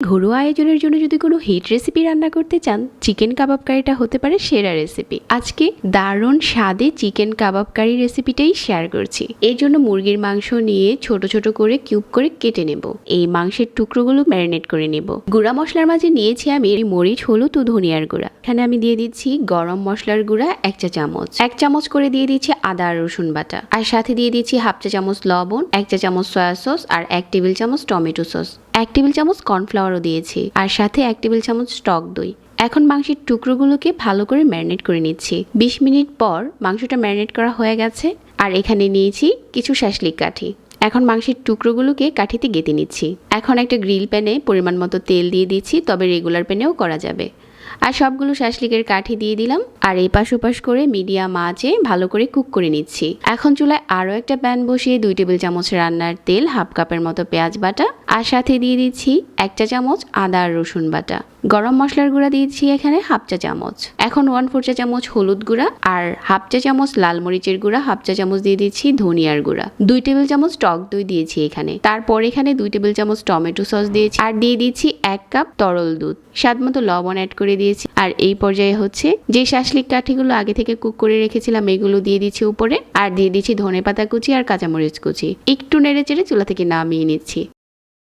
ঘরোয়া আয়োজনের জন্য যদি কোনো হিট রেসিপি রান্না করতে চান চিকেন কাবাব কারিটা হতে পারে সেরা রেসিপি আজকে দারুণ স্বাদে চিকেন কাবাব কারি রেসিপিটাই শেয়ার করছি। এর জন্য মুরগির মাংস নিয়ে ছোট ছোট করে কিউব করে কেটে নেব। এই মাংসের টুকরোগুলো ম্যারিনেট করে নেব। গুঁড়া মশলার মাঝে নিয়েছি আমি মরিচ, হলুদ ও ধনিয়ার গুঁড়া। এখানে আমি দিয়ে দিচ্ছি গরম মশলার গুঁড়া এক চা চামচ। এক চামচ করে দিয়ে দিচ্ছি আদা আর রসুন বাটা। আর সাথে দিয়ে দিচ্ছি হাফ চা চামচ লবণ, এক চা চামচ সয়া সস আর এক টেবিল চামচ টমেটো সস এক টেবিল চামচ কর্নফ্লাওয়ারও দিয়েছি, আর সাথে এক টেবিল চামচ টক দই। এখন মাংসের টুকরোগুলোকে ভালো করে ম্যারিনেট করে নিচ্ছি। বিশ মিনিট পর মাংসটা ম্যারিনেট করা হয়ে গেছে, আর এখানে নিয়েছি কিছু শাসলিক কাঠি। এখন মাংসের টুকরোগুলোকে কাঠিতে গেঁথে নিচ্ছি। এখন একটা গ্রিল প্যানে পরিমাণ মতো তেল দিয়ে দিচ্ছি, তবে রেগুলার প্যানেও করা যাবে। আর সবগুলো শাসলিকের কাঠি দিয়ে দিলাম, আর এপাশ ওপাশ করে মিডিয়াম আঁচে ভালো করে কুক করে নিচ্ছি। এখন চুলায় আরও একটা প্যান বসিয়ে দুই টেবিল চামচ রান্নার তেল, হাফ কাপের মতো পেঁয়াজ বাটা, আর সাথে দিয়ে দিচ্ছি একটা চামচ আদা আর রসুন বাটা। গরম মশলার গুঁড়া দিয়েছি এখানে হাফ চা চামচ। এখন ওয়ান ফোর চা চামচ হলুদ গুঁড়া, আর হাফ চা চামচ লাল মরিচের গুঁড়া, হাফ চা চামচ দিয়ে দিচ্ছি ধনিয়ার গুঁড়া। দুই টেবিল চামচ টক দই দিয়েছি এখানে। তারপর এখানে দুই টেবিল চামচ টমেটো সস দিয়েছি, আর দিয়ে দিচ্ছি এক কাপ তরল দুধ। স্বাদ মতো লবণ অ্যাড করে দিয়েছি। আর এই পর্যায়ে হচ্ছে যে শাসলিক কাঠিগুলো আগে থেকে কুক করে রেখেছিলাম, এগুলো দিয়ে দিচ্ছি উপরে। আর দিয়ে দিচ্ছি ধনে পাতা কুচি আর কাঁচামরিচ কুচি। একটু নেড়ে চেড়ে চুলা থেকে নামিয়ে নিচ্ছি।